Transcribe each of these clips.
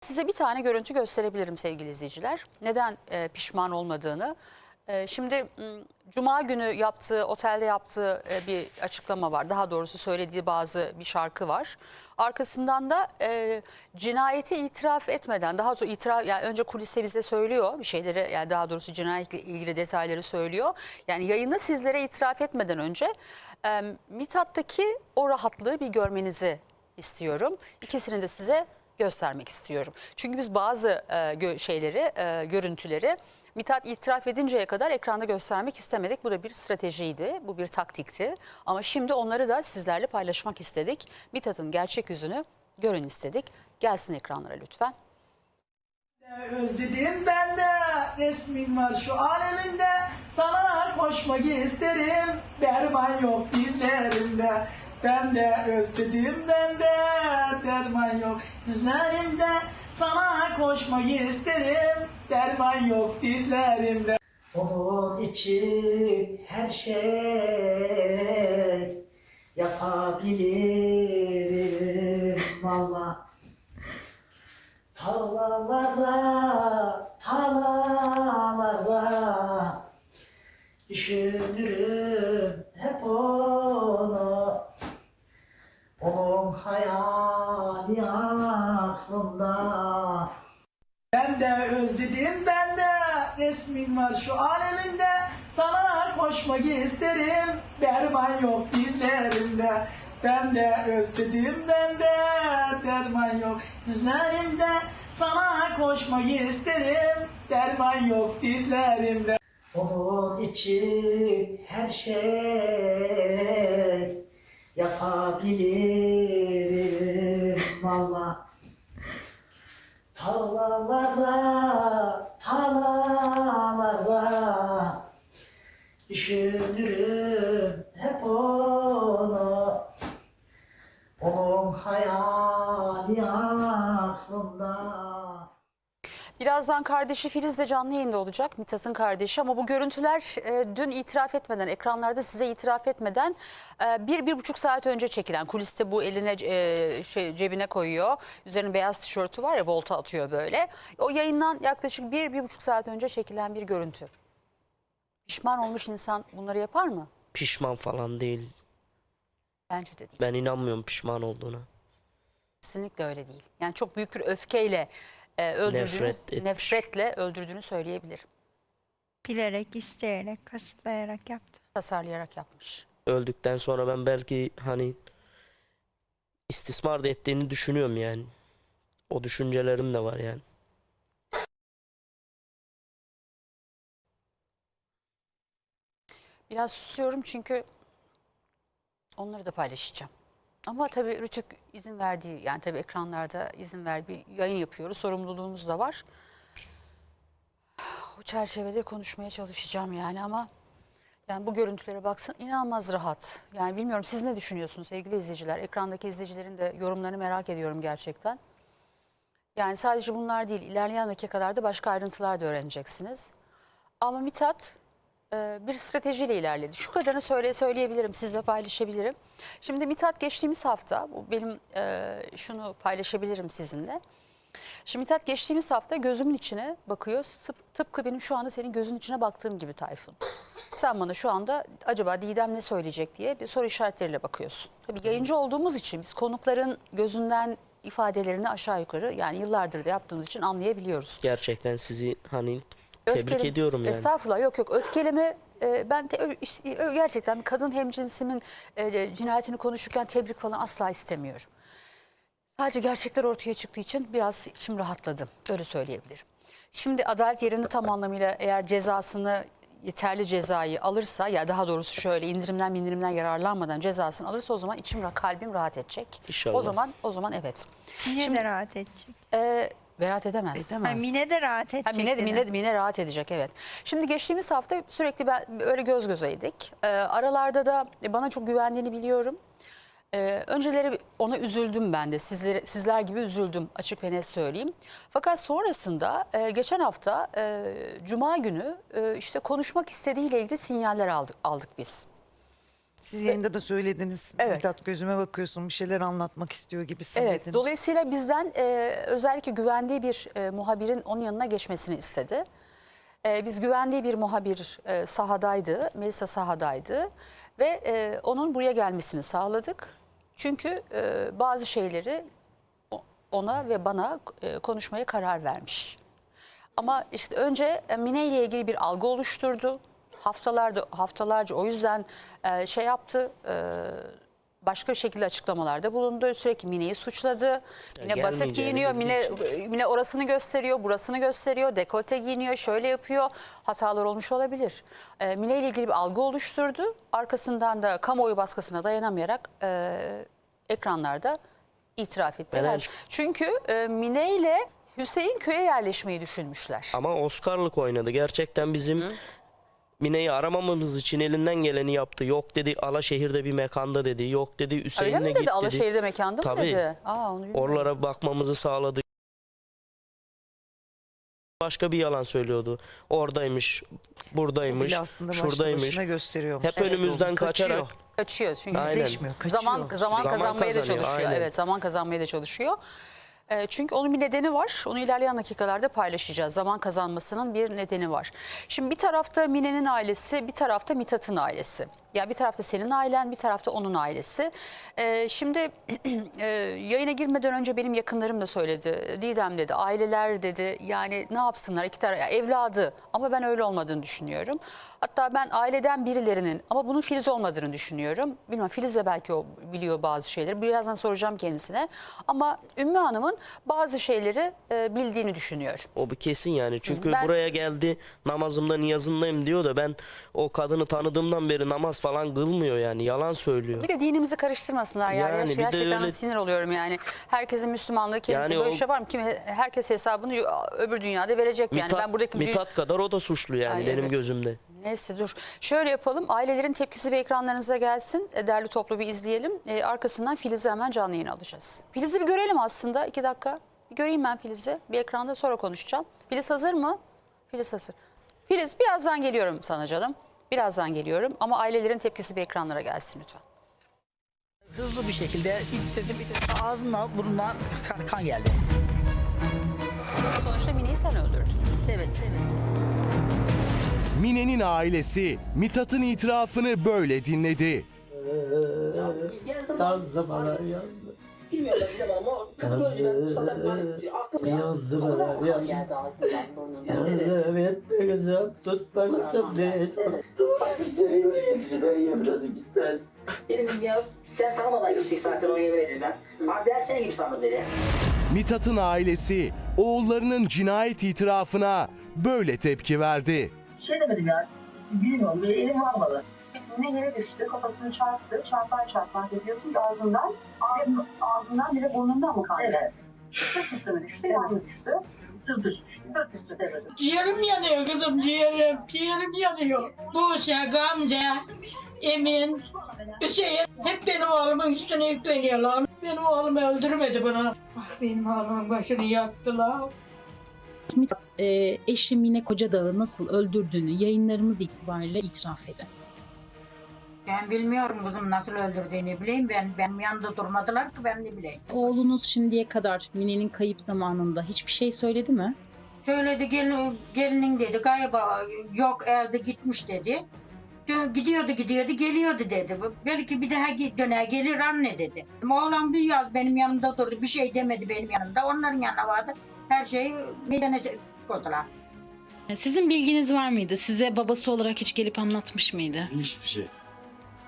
Size bir tane görüntü gösterebilirim sevgili izleyiciler. Neden e, pişman olmadığını. E, şimdi Cuma günü yaptığı, otelde yaptığı e, bir açıklama var. Daha doğrusu söylediği bazı bir şarkı var. Arkasından da e, cinayeti itiraf etmeden, daha doğrusu itiraf, yani önce kuliste bize söylüyor bir şeyleri, yani daha doğrusu cinayetle ilgili detayları söylüyor. Yani yayında sizlere itiraf etmeden önce e, Mithat'taki o rahatlığı bir görmenizi istiyorum. İkisini de size göstermek istiyorum. Çünkü biz bazı e, şeyleri, e, görüntüleri Mithat itiraf edinceye kadar ekranda göstermek istemedik. Bu da bir stratejiydi, bu bir taktikti. Ama şimdi onları da sizlerle paylaşmak istedik. Mithat'ın gerçek yüzünü görün istedik. Gelsin ekranlara lütfen. Özledim ben de resmin var şu aleminde Sana koşmak isterim derman yok dizlerimde Ben de özledim ben de derman yok. Dizlerimde Sana koşmak isterim derman yok dizlerimde. Onun için her şey yapabilirim valla. Tarlalarda, tarlalarda Düşünürüm hep onu Onun hayali aklımda Ben de özledim ben de resmin var şu aleminde. Sana koşmak isterim derman yok dizlerimde. Ben de özledim ben de derman yok dizlerimde. Sana koşmak isterim derman yok dizlerimde. Onun için her şey yapabilirim. Valla Tarlalarda, tarlalarda Düşünürüm hep onu. Onun hayali aklımda Birazdan kardeşi Filiz de canlı yayında olacak. Mithat'ın kardeşi ama bu görüntüler e, dün itiraf etmeden, ekranlarda size itiraf etmeden e, bir, bir buçuk saat önce çekilen. Kuliste bu eline e, şey, cebine koyuyor. Üzerine beyaz tişörtü var ya volta atıyor böyle. O yayından yaklaşık bir, bir buçuk saat önce çekilen bir görüntü. Pişman olmuş insan bunları yapar mı? Pişman falan değil. Bence de değil. Ben inanmıyorum pişman olduğuna. Kesinlikle öyle değil. Yani çok büyük bir öfkeyle e, öldürdüğünü, Nefret etmiş. nefretle öldürdüğünü söyleyebilir. Bilerek, isteyerek, kasıtlayarak yaptı. Tasarlayarak yapmış. Öldükten sonra ben belki hani istismar da ettiğini düşünüyorum yani. O düşüncelerim de var yani. Biraz susuyorum çünkü onları da paylaşacağım. Ama tabii Rütük izin verdiği yani tabii ekranlarda izin verdiği bir yayın yapıyoruz. Sorumluluğumuz da var. O çerçevede konuşmaya çalışacağım yani ama yani bu görüntülere baksın inanılmaz rahat. Yani bilmiyorum siz ne düşünüyorsunuz sevgili izleyiciler? Ekrandaki izleyicilerin de yorumlarını merak ediyorum gerçekten. Yani sadece bunlar değil ilerleyen dakikalarda başka ayrıntılar da öğreneceksiniz. Ama Mithat bir stratejiyle ilerledi. Şu kadarını söyle söyleyebilirim, sizle paylaşabilirim. Şimdi Mithat geçtiğimiz hafta, bu benim e, şunu paylaşabilirim sizinle. Şimdi Mithat geçtiğimiz hafta gözümün içine bakıyor. Tıp, tıpkı benim şu anda senin gözün içine baktığım gibi Tayfun. Sen bana şu anda acaba Didem ne söyleyecek diye bir soru işaretleriyle bakıyorsun. Tabii yayıncı olduğumuz için biz konukların gözünden ifadelerini aşağı yukarı yani yıllardır da yaptığımız için anlayabiliyoruz. Gerçekten sizi hani tebrik Öfkeli- ediyorum yani. Estağfurullah yok yok öfkeleme e, ben ö- ö- gerçekten kadın hemcinsimin e, cinayetini konuşurken tebrik falan asla istemiyorum. Sadece gerçekler ortaya çıktığı için biraz içim rahatladı. Öyle söyleyebilirim. Şimdi adalet yerini tam anlamıyla eğer cezasını yeterli cezayı alırsa ya daha doğrusu şöyle indirimden indirimden yararlanmadan cezasını alırsa o zaman içim ra- kalbim rahat edecek. İnşallah. O zaman o zaman evet. Şimdi- de rahat edecek. Ee, Berat edemez. Ha, Mine de rahat edecek. Ha, Mine, dedi. Mine, Mine rahat edecek evet. Şimdi geçtiğimiz hafta sürekli ben öyle göz gözeydik. Ee, aralarda da bana çok güvendiğini biliyorum. Ee, önceleri ona üzüldüm ben de sizler, sizler gibi üzüldüm açık ve net söyleyeyim. Fakat sonrasında e, geçen hafta e, Cuma günü e, işte konuşmak istediğiyle ilgili sinyaller aldık, aldık biz. Siz yayında da söylediniz. Evet. Mithat gözüme bakıyorsun bir şeyler anlatmak istiyor gibisin Evet, dediniz. dolayısıyla bizden e, özellikle güvendiği bir e, muhabirin onun yanına geçmesini istedi. E, biz güvendiği bir muhabir e, sahadaydı, Melisa sahadaydı ve e, onun buraya gelmesini sağladık. Çünkü e, bazı şeyleri ona ve bana e, konuşmaya karar vermiş. Ama işte önce Mine ile ilgili bir algı oluşturdu. Haftalarda haftalarca o yüzden e, şey yaptı. e, başka bir şekilde açıklamalarda bulundu. Sürekli Mine'yi suçladı. Mine basit giyiniyor. Mine, bildiği Mine orasını gösteriyor, burasını gösteriyor. Dekolte giyiniyor, şöyle yapıyor. Hatalar olmuş olabilir. E, Mine ile ilgili bir algı oluşturdu. Arkasından da kamuoyu baskısına dayanamayarak e, ekranlarda itiraf ettiler. Ben- Çünkü e, Mine ile Hüseyin köye yerleşmeyi düşünmüşler. Ama Oscar'lık oynadı. Gerçekten bizim Mine'yi aramamamız için elinden geleni yaptı. Yok dedi Alaşehir'de bir mekanda dedi. Yok dedi Öyle Hüseyin'le mi git dedi? dedi. Alaşehir'de mekanda mı Tabii. dedi? Aa, onu bilmiyorum. Oralara bakmamızı sağladı. Başka bir yalan söylüyordu. Oradaymış, buradaymış, Bile aslında şuradaymış. başına gösteriyormuş. Hep önümüzden Kaçıyor. kaçarak Kaçıyor çünkü Aynen. Yüzleşmiyor, kaçıyor. zaman zaman, Zaman kazanmaya da kazanıyor, çalışıyor. aynen. Evet, zaman kazanmaya da çalışıyor. E, çünkü onun bir nedeni var. Onu ilerleyen dakikalarda paylaşacağız. Zaman kazanmasının bir nedeni var. Şimdi bir tarafta Mine'nin ailesi, bir tarafta Mithat'ın ailesi. Ya bir tarafta senin ailen, bir tarafta onun ailesi. E, şimdi e, yayına girmeden önce benim yakınlarım da söyledi. Didem dedi, aileler dedi. Yani ne yapsınlar iki taraf, ya evladı. Ama ben öyle olmadığını düşünüyorum. Hatta ben aileden birilerinin ama bunun Filiz olmadığını düşünüyorum. Bilmem Filiz de belki o biliyor bazı şeyleri. Birazdan soracağım kendisine. Ama Ümmü Hanım'ın bazı şeyleri e, bildiğini düşünüyor. o bir kesin yani. Çünkü Ben- buraya geldi namazımda niyazındayım diyor da ben o kadını tanıdığımdan beri namaz falan kılmıyor yani. Yalan söylüyor. Bir de dinimizi karıştırmasınlar yani. Yani bir de Gerçekten öyle- sinir oluyorum yani. Herkesin Müslümanlığı kendisine Yani böyle o- şey var mı? Kim, herkes hesabını öbür dünyada verecek yani. Mithat, ben buradaki bir- Mithat kadar o da suçlu yani Ay, benim evet. gözümde. Neyse dur. Şöyle yapalım. Ailelerin tepkisi bir ekranlarınıza gelsin. E, Derli toplu bir izleyelim. E, arkasından Filiz'i hemen canlı yayın alacağız. Filiz'i bir görelim aslında. iki dakika. Bir göreyim ben Filiz'i. Bir ekranda sonra konuşacağım. Filiz hazır mı? Filiz hazır. Filiz birazdan geliyorum sana canım. Birazdan geliyorum ama ailelerin tepkisi bir ekranlara gelsin lütfen. Hızlı bir şekilde ittirdim, ittirdim. Ağzına burnuna kan, kan geldi. Sonuçta Mine'yi sen öldürdün. Evet, evet. Mine'nin ailesi Mithat'ın itirafını böyle dinledi. Yandı bana yandı. Yandı. Yandı bana yandı. geldi ağzından burnundan. Yandı etti kızım. Tut baktım ne Dur seni yüreğimle ben biraz git ben. Dedim ya sen tanımadan gittik zaten o yemin ben. Abi ben senin gibi sandım dedi. Mithat'ın ailesi oğullarının cinayet itirafına böyle tepki verdi. Şey demedim ya. Bilmiyorum, böyle elim varmadı. Yine yere düştü, kafasını çarptı. Çarpar çarpmaz ediyorsun ki ağzından, ağzından, ağzından bile burnundan mı kan Evet. Sırt üstü mü düştü, yan mı düştü? Sırt üstü. Sırt üstü düştü. Ciğerim yanıyor kızım ciğerim. Ciğerim yanıyor. Buse, Gamze, Emin, Hüseyin hep benim oğlumun üstüne yükleniyorlar. Benim oğlum öldürmedi bunu. Ah benim oğlumun başını yaktılar. Mithat e, eşi Mine Kocadağ'ı nasıl öldürdüğünü yayınlarımız itibariyle itiraf eder. Ben bilmiyorum kızım nasıl öldürdüğünü bileyim. Ben benim yanında durmadılar ki ben de bileyim. Oğlunuz şimdiye kadar Mine'nin kayıp zamanında hiçbir şey söyledi mi? Söyledi gelin, gelinin dedi galiba yok evde gitmiş dedi. Gidiyordu gidiyordu geliyordu dedi. Belki bir daha döner gelir anne dedi. Oğlan bir yaz benim yanımda durdu bir şey demedi benim yanımda. Onların yanına vardı. Her şeyi meydana koydular. E, Sizin bilginiz var mıydı? Size babası olarak hiç gelip anlatmış mıydı? Hiçbir şey.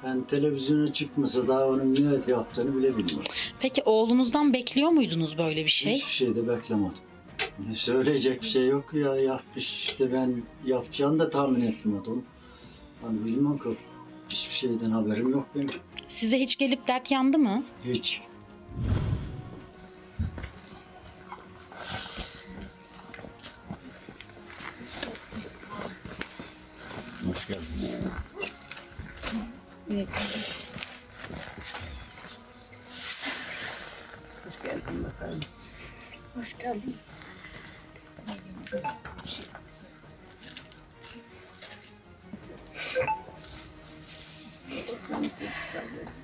Ben televizyona çıkmasa daha onun niyet yaptığını bile bilmiyorum. Peki oğlunuzdan bekliyor muydunuz böyle bir şey? Hiçbir şey de beklemedim. Yani söyleyecek bir şey yok ya yapmış işte ben yapacağını da tahmin etmiyordum. Hani bilmem ki hiçbir şeyden haberim yok benim. Size hiç gelip dert yandı mı? Hiç. Akşam çocuklar geldi.